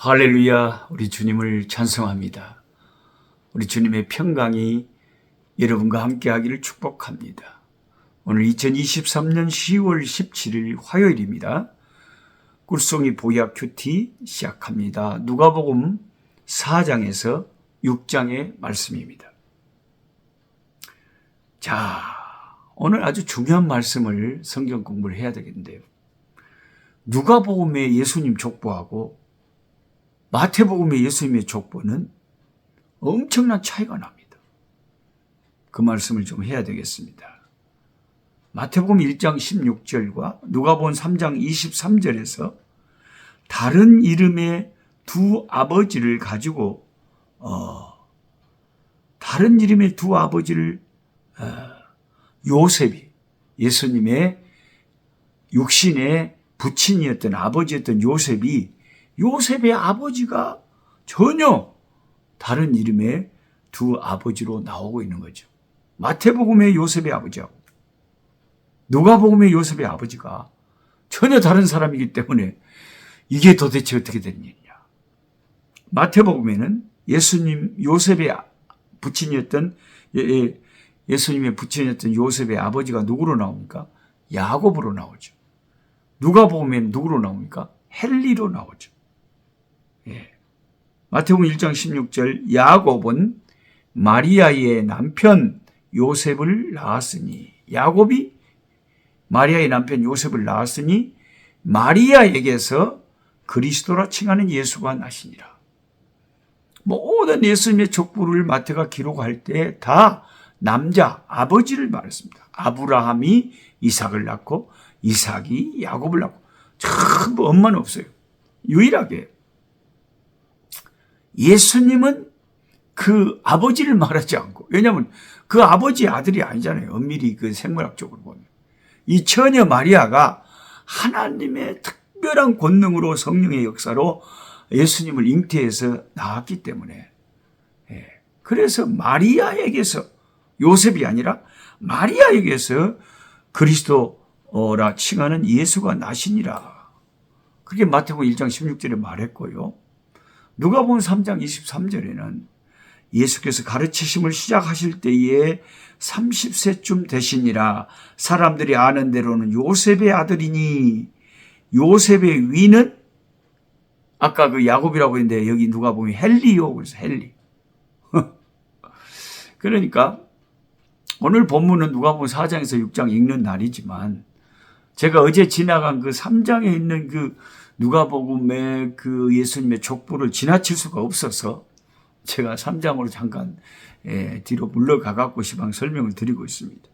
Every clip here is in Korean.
할렐루야, 우리 주님을 찬송합니다. 우리 주님의 평강이 여러분과 함께 하기를 축복합니다. 오늘 2023년 10월 17일 화요일입니다. 꿀송이 보약 큐티 시작합니다. 누가복음 4장에서 6장의 말씀입니다. 자, 오늘 아주 중요한 말씀을 성경 공부를 해야 되겠는데요. 누가복음의 예수님 족보하고 마태복음의 예수님의 족보는 엄청난 차이가 납니다. 그 말씀을 좀 해야 되겠습니다. 마태복음 1장 16절과 누가복음 3장 23절에서 다른 이름의 두 아버지를 가지고 어, 다른 이름의 두 아버지를 어, 요셉이 예수님의 육신의 부친이었던 아버지였던 요셉이 요셉의 아버지가 전혀 다른 이름의 두 아버지로 나오고 있는 거죠. 마태복음의 요셉의 아버지하고 누가복음의 요셉의 아버지가 전혀 다른 사람이기 때문에 이게 도대체 어떻게 된 일이냐. 마태복음에는 예수님 요셉의 부친이었던 예, 예, 예수님의 부친이었던 요셉의 아버지가 누구로 나옵니까? 야곱으로 나오죠. 누가복음에는 누구로 나옵니까? 헨리로 나오죠. 예. 마태복음 1장 16절 야곱은 마리아의 남편 요셉을 낳았으니 야곱이 마리아의 남편 요셉을 낳았으니 마리아에게서 그리스도라 칭하는 예수가 나시니라. 모든 예수님의 족보를 마태가 기록할 때 다 남자 아버지를 말했습니다. 아브라함이 이삭을 낳고 이삭이 야곱을 낳고 전부 엄마는 없어요. 유일하게 예수님은 그 아버지를 말하지 않고 왜냐하면 그 아버지 아들이 아니잖아요. 엄밀히 그 생물학적으로 보면 이 처녀 마리아가 하나님의 특별한 권능으로 성령의 역사로 예수님을 잉태해서 낳았기 때문에 예. 그래서 마리아에게서 요셉이 아니라 마리아에게서 그리스도라 칭하는 예수가 나시니라. 그게 마태복음 1장 16절에 말했고요. 누가 본 3장 23절에는 예수께서 가르치심을 시작하실 때에 30세쯤 되시니라. 사람들이 아는 대로는 요셉의 아들이니 요셉의 위는 아까 그 야곱이라고 했는데 여기 누가 보면 헬리요. 그래서 헬리. 그러니까 오늘 본문은 누가 보면 4장에서 6장 읽는 날이지만 제가 어제 지나간 그 3장에 있는 그 누가복음의 그 예수님의 족보를 지나칠 수가 없어서 제가 3장으로 잠깐 예, 뒤로 물러가 갖고 시방 설명을 드리고 있습니다.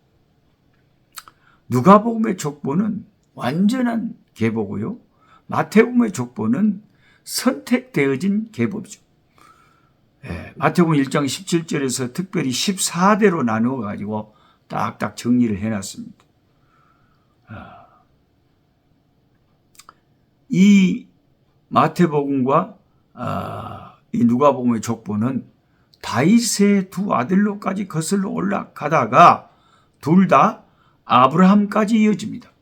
누가복음의 족보는 완전한 계보고요. 마태복음의 족보는 선택되어진 계보죠. 예, 마태복음 1장 17절에서 특별히 14대로 나누어 가지고 딱딱 정리를 해 놨습니다. 아, 이 마태복음과 아, 이 누가복음의 족보는 다윗의 두 아들로까지 거슬러 올라가다가 둘 다 아브라함까지 이어집니다.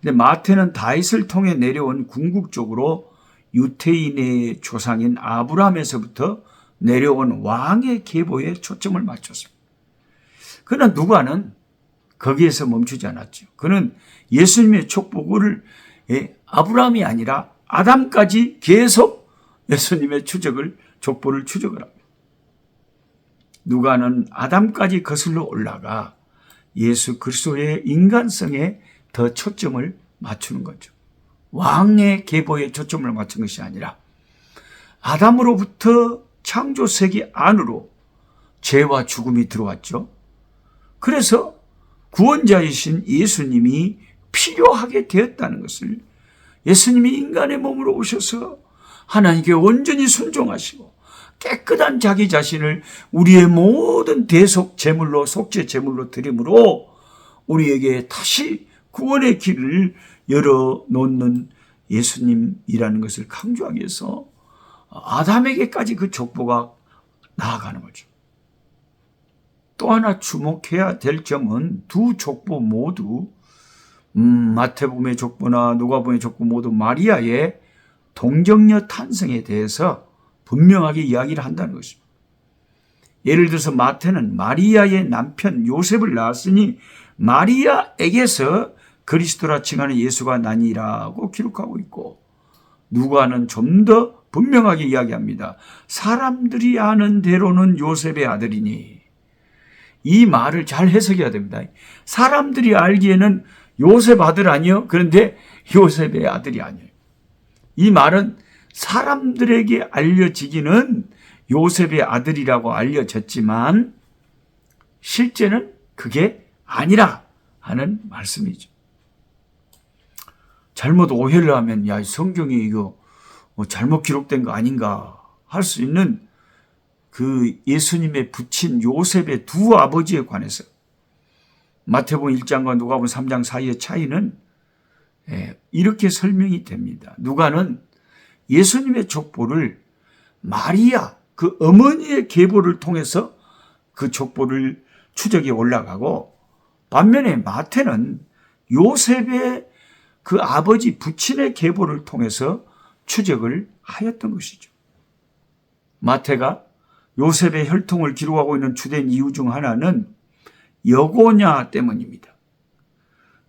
근데 마태는 다윗을 통해 내려온 궁극적으로 유태인의 조상인 아브라함에서부터 내려온 왕의 계보에 초점을 맞췄습니다. 그러나 누가는 거기에서 멈추지 않았죠. 그는 예수님의 예, 아브라함이 아니라 아담까지 계속 예수님의 추적을 족보를 추적을 합니다. 누가는 아담까지 거슬러 올라가 예수 그리스도의 인간성에 더 초점을 맞추는 거죠. 왕의 계보에 초점을 맞춘 것이 아니라 아담으로부터 창조 세계 안으로 죄와 죽음이 들어왔죠. 그래서 구원자이신 예수님이 필요하게 되었다는 것을 예수님이 인간의 몸으로 오셔서 하나님께 온전히 순종하시고 깨끗한 자기 자신을 우리의 모든 대속 제물로 속죄 제물로 드림으로 우리에게 다시 구원의 길을 열어 놓는 예수님이라는 것을 강조하기 위해서 아담에게까지 그 족보가 나아가는 거죠. 또 하나 주목해야 될 점은 두 족보 모두 음, 마태복음의 족보나 누가복음의 족보 모두 마리아의 동정녀 탄생에 대해서 분명하게 이야기를 한다는 것입니다. 예를 들어서 마태는 마리아의 남편 요셉을 낳았으니 마리아에게서 그리스도라 칭하는 예수가 나니라고 기록하고 있고 누가는 좀 더 분명하게 이야기합니다. 사람들이 아는 대로는 요셉의 아들이니 이 말을 잘 해석해야 됩니다. 사람들이 알기에는 요셉 아들 아니요? 그런데 요셉의 아들이 아니에요. 이 말은 사람들에게 알려지기는 요셉의 아들이라고 알려졌지만 실제는 그게 아니라 하는 말씀이죠. 잘못 오해를 하면 야 성경이 이거 뭐 잘못 기록된 거 아닌가 할 수 있는 그 예수님의 부친 요셉의 두 아버지에 관해서 마태복음 1장과 누가복음 3장 사이의 차이는 예, 이렇게 설명이 됩니다. 누가는 예수님의 족보를 마리아 그 어머니의 계보를 통해서 그 족보를 추적에 올라가고 반면에 마태는 요셉의 그 아버지 부친의 계보를 통해서 추적을 하였던 것이죠. 마태가 요셉의 혈통을 기록하고 있는 주된 이유 중 하나는 여고냐 때문입니다.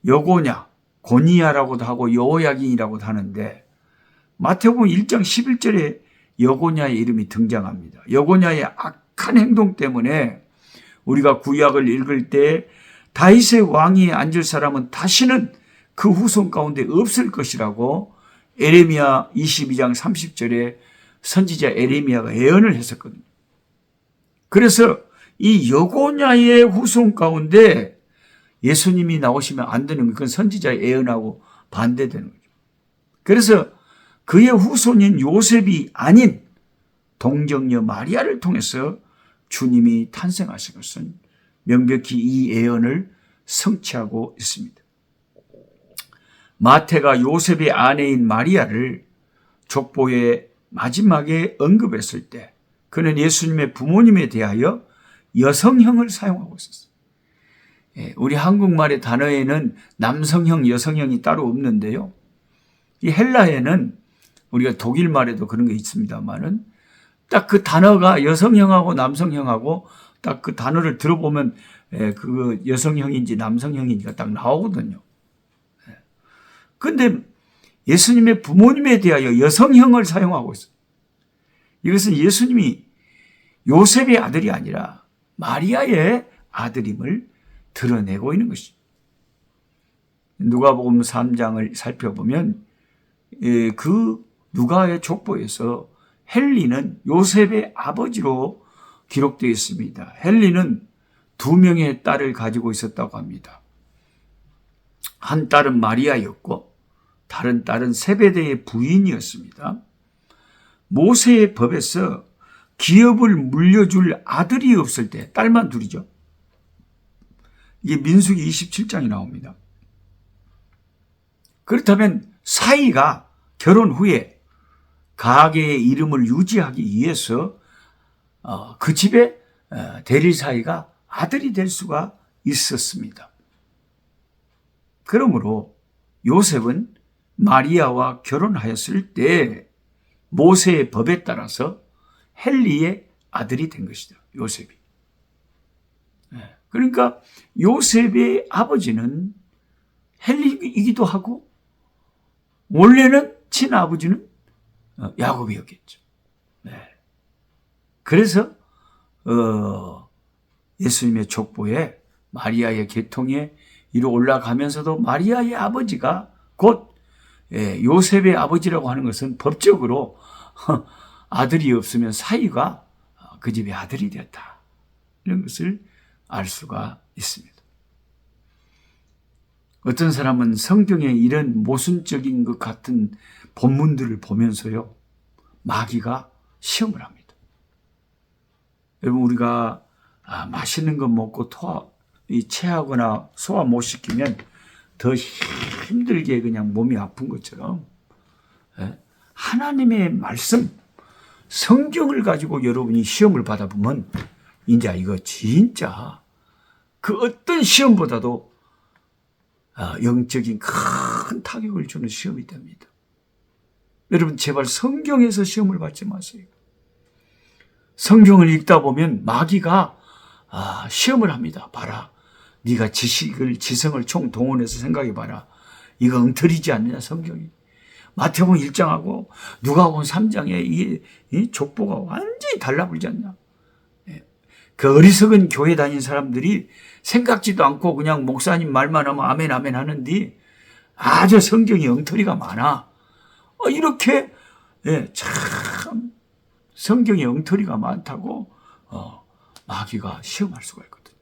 여고냐, 고니야라고도 하고 여호야긴이라고도 하는데 마태복음 1장 11절에 여고냐의 이름이 등장합니다. 여고냐의 악한 행동 때문에 우리가 구약을 읽을 때 다윗의 왕위에 앉을 사람은 다시는 그 후손 가운데 없을 것이라고 에레미야 22장 30절에 선지자 에레미야가 예언을 했었거든요. 그래서 이 여고냐의 후손 가운데 예수님이 나오시면 안 되는 그건 선지자의 예언하고 반대되는 거죠. 그래서 그의 후손인 요셉이 아닌 동정녀 마리아를 통해서 주님이 탄생하신 것은 명백히 이 예언을 성취하고 있습니다. 마태가 요셉의 아내인 마리아를 족보의 마지막에 언급했을 때 그는 예수님의 부모님에 대하여 여성형을 사용하고 있었어요. 예, 우리 한국말의 단어에는 남성형, 여성형이 따로 없는데요. 이 헬라에는 우리가 독일 말에도 그런 게 있습니다만은 딱 그 단어가 여성형하고 남성형하고 딱 그 단어를 들어보면 예, 그 여성형인지 남성형인지가 딱 나오거든요. 예. 근데 예수님의 부모님에 대하여 여성형을 사용하고 있어요. 이것은 예수님이 요셉의 아들이 아니라 마리아의 아들임을 드러내고 있는 것입니다. 누가복음 3장을 살펴보면 예, 그 누가의 족보에서 헬리는 요셉의 아버지로 기록되어 있습니다. 헬리는 두 명의 딸을 가지고 있었다고 합니다. 한 딸은 마리아였고 다른 딸은 세베대의 부인이었습니다. 모세의 법에서 기업을 물려줄 아들이 없을 때 딸만 둘이죠. 이게 민수기 27장이 나옵니다. 그렇다면 사이가 결혼 후에 가게의 이름을 유지하기 위해서 어, 그 집에 어, 대리 사이가 아들이 될 수가 있었습니다. 그러므로 요셉은 마리아와 결혼하였을 때 모세의 법에 따라서 헬리의 아들이 된 것이다. 요셉이. 네. 그러니까 요셉의 아버지는 헬리이기도 하고 원래는 친아버지는 어, 야곱이었겠죠. 네. 그래서 어, 예수님의 족보에 마리아의 계통에 이로 올라가면서도 마리아의 아버지가 곧 예, 요셉의 아버지라고 하는 것은 법적으로 아들이 없으면 사이가 그 집의 아들이 되었다. 이런 것을 알 수가 있습니다. 어떤 사람은 성경에 이런 모순적인 것 같은 본문들을 보면서요, 마귀가 시험을 합니다. 여러분, 우리가 아, 맛있는 거 먹고 토하, 이 체하거나 소화 못 시키면 더 힘들게 그냥 몸이 아픈 것처럼 예? 하나님의 말씀, 성경을 가지고 여러분이 시험을 받아보면 이제 이거 진짜 그 어떤 시험보다도 아, 영적인 큰 타격을 주는 시험이 됩니다. 여러분 제발 성경에서 시험을 받지 마세요. 성경을 읽다 보면 마귀가 아, 시험을 합니다. 봐라. 네가 지식을 지성을 총 동원해서 생각해 봐라. 이거 엉터리지 않느냐 성경이. 마태복음 1장하고 누가복음 3장에 이, 이 족보가 완전히 달라붙지 않냐. 예. 그 어리석은 교회 다닌 사람들이 생각지도 않고 그냥 목사님 말만 하면 아멘 아멘 하는데 아주 성경이 엉터리가 많아. 어, 이렇게 예, 참 성경에 엉터리가 많다고 어, 마귀가 시험할 수가 있거든.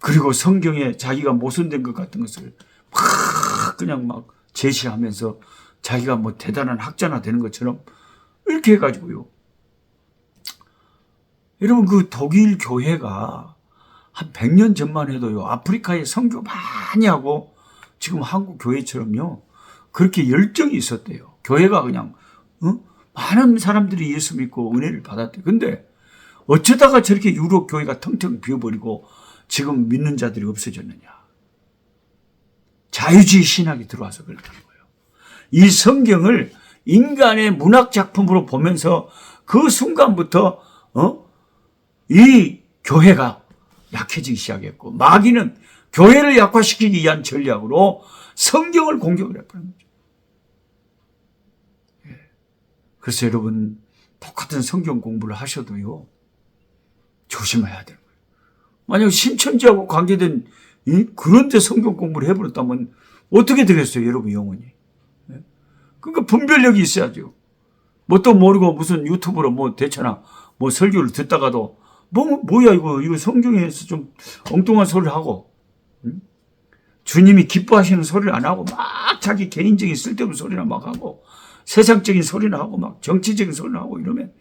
그리고 성경에 자기가 모순된 것 같은 것을 막 그냥 막 제시하면서 자기가 뭐 대단한 학자나 되는 것처럼 이렇게 해가지고요. 여러분 그 독일 교회가 한 100년 전만 해도요. 아프리카에 선교 많이 하고 지금 한국 교회처럼요. 그렇게 열정이 있었대요. 교회가 그냥 어? 많은 사람들이 예수 믿고 은혜를 받았대. 근데 어쩌다가 저렇게 유럽 교회가 텅텅 비어버리고 지금 믿는 자들이 없어졌느냐? 자유주의 신학이 들어와서 그렇다는 거예요. 이 성경을 인간의 문학 작품으로 보면서 그 순간부터 어? 이 교회가 약해지기 시작했고 마귀는 교회를 약화시키기 위한 전략으로 성경을 공격을 해버린 거죠. 예. 그래서 여러분 똑같은 성경 공부를 하셔도요 조심해야 되는 거예요. 만약 신천지하고 관계된 이? 그런데 성경 공부를 해버렸다면 어떻게 되겠어요, 여러분 영혼이? 예? 그러니까 분별력이 있어야죠. 뭣도 모르고 무슨 유튜브로 뭐 대처나 뭐 설교를 듣다가도 뭐 뭐야 이거 이거 성경에서 좀 엉뚱한 소리를 하고 응? 주님이 기뻐하시는 소리를 안 하고 막 자기 개인적인 쓸데없는 소리나 막 하고 세상적인 소리나 하고 막 정치적인 소리나 하고 이러면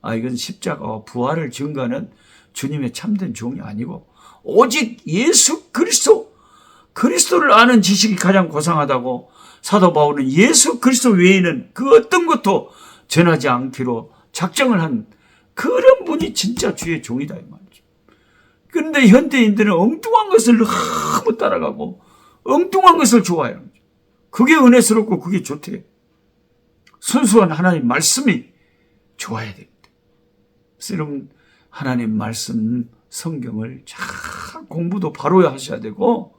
아 이건 십자가와 부활을 증거하는 주님의 참된 종이 아니고 오직 예수 그리스도 그리스도를 아는 지식이 가장 고상하다고 사도 바울은 예수 그리스도 외에는 그 어떤 것도 전하지 않기로 작정을 한 그런 분이 진짜 주의 종이다 이 말이죠. 그런데 현대인들은 엉뚱한 것을 너무 따라가고 엉뚱한 것을 좋아해요. 그게 은혜스럽고 그게 좋대. 순수한 하나님 말씀이 좋아야 됩니다. 여러분 하나님 말씀 성경을 잘 공부도 바로 하셔야 되고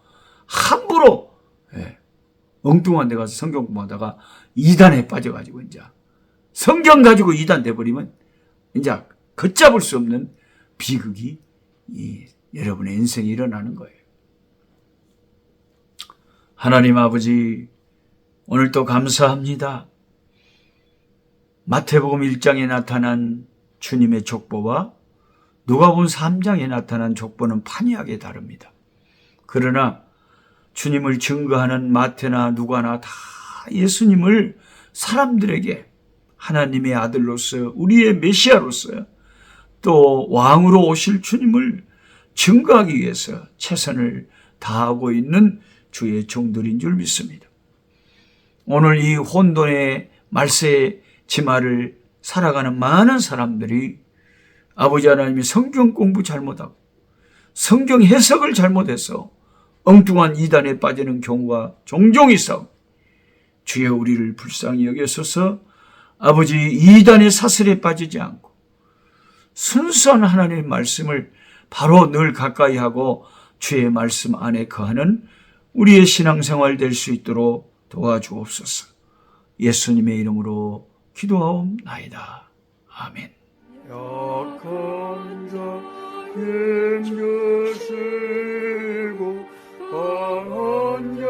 함부로 예, 엉뚱한 데 가서 성경 공부하다가 이단에 빠져가지고 이제 성경 가지고 이단 돼버리면 이제 걷잡을 수 없는 비극이 이 여러분의 인생에 일어나는 거예요. 하나님 아버지, 오늘도 감사합니다. 마태복음 1장에 나타난 주님의 족보와 누가복음 3장에 나타난 족보는 판이하게 다릅니다. 그러나 주님을 증거하는 마태나 누가나 다 예수님을 사람들에게 하나님의 아들로서 우리의 메시아로서 또 왕으로 오실 주님을 증거하기 위해서 최선을 다하고 있는 주의 종들인 줄 믿습니다. 오늘 이 혼돈의 말세의 지마를 살아가는 많은 사람들이 아버지 하나님이 성경 공부 잘못하고 성경 해석을 잘못해서 엉뚱한 이단에 빠지는 경우가 종종 있어 주여 우리를 불쌍히 여겨서서 아버지 이단의 사슬에 빠지지 않고 순수한 하나님의 말씀을 바로 늘 가까이 하고 주의 말씀 안에 거하는 우리의 신앙생활 될 수 있도록 도와주옵소서. 예수님의 이름으로 기도하옵나이다. 아멘. 약한 자 힘주시고 강한 자